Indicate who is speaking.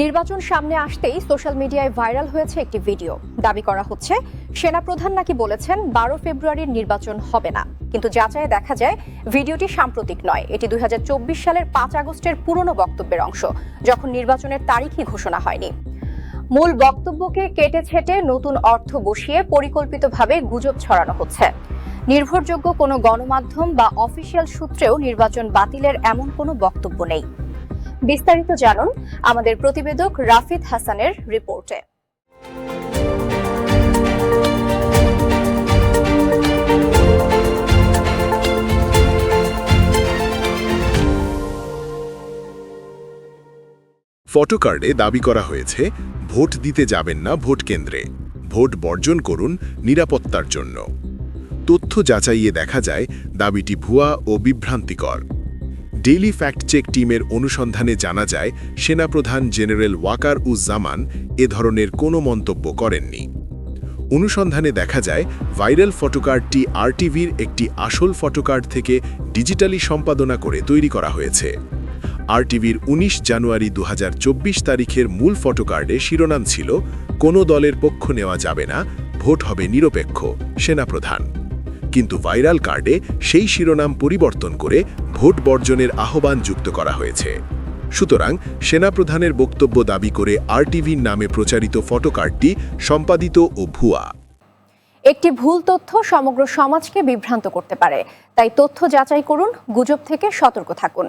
Speaker 1: নির্বাচন সামনে আসতেই সোশ্যাল মিডিয়ায় ভাইরাল হয়েছে একটি ভিডিও। দাবি করা হচ্ছে, সেনাপ্রধান নাকি বলেছেন বারো ফেব্রুয়ারির নির্বাচন হবে না। কিন্তু যাচাই দেখা যায়, ভিডিওটি সাম্প্রতিক নয়। এটি দুই হাজার চব্বিশ সালের পাঁচ আগস্টের পুরনো বক্তব্যের অংশ, যখন নির্বাচনের তারিখই ঘোষণা হয়নি। মূল বক্তব্যকে কেটে ছেটে নতুন অর্থ বসিয়ে পরিকল্পিতভাবে গুজব ছড়ানো হচ্ছে। নির্ভরযোগ্য কোনো গণমাধ্যম বা অফিসিয়াল সূত্রেও নির্বাচন বাতিলের এমন কোনো বক্তব্য নেই। বিস্তারিত জানুন আমাদের প্রতিবেদক রাফিদ হাসানের রিপোর্টে।
Speaker 2: ফটোকার্ডে দাবি করা হয়েছে, ভোট দিতে যাবেন না ভোট কেন্দ্রে। ভোট বর্জন করুন নিরাপত্তার জন্য। তথ্য যাচাইয়ে দেখা যায়, দাবিটি ভুয়া ও বিভ্রান্তিকর। ডেইলি ফ্যাক্ট চেক টিমের অনুসন্ধানে জানা যায়, সেনাপ্রধান জেনারেল ওয়াকার উজ্জামান এ ধরনের কোনো মন্তব্য করেননি। অনুসন্ধানে দেখা যায়, ভাইরাল ফটোকার্ডটি আরটিভির একটি আসল ফটোকার্ড থেকে ডিজিটালি সম্পাদনা করে তৈরি করা হয়েছে। আরটিভির ১৯ জানুয়ারি দু হাজার চব্বিশ তারিখের মূল ফটোকার্ডে শিরোনাম ছিল, কোনো দলের পক্ষ নেওয়া যাবে না, ভোট হবে নিরপেক্ষ, সেনাপ্রধান। কিন্তু ভাইরাল কার্ডে সেই শিরোনাম পরিবর্তন করে ভোট বর্জনের আহ্বান যুক্ত করা হয়েছে। সুতরাং সেনাপ্রধানের বক্তব্য দাবি করে আরটিভির নামে প্রচারিত ফটোকার্ডটি সম্পাদিত ও ভুয়া।
Speaker 1: একটি ভুল তথ্য সমগ্র সমাজকে বিভ্রান্ত করতে পারে। তাই তথ্য যাচাই করুন, গুজব থেকে সতর্ক থাকুন।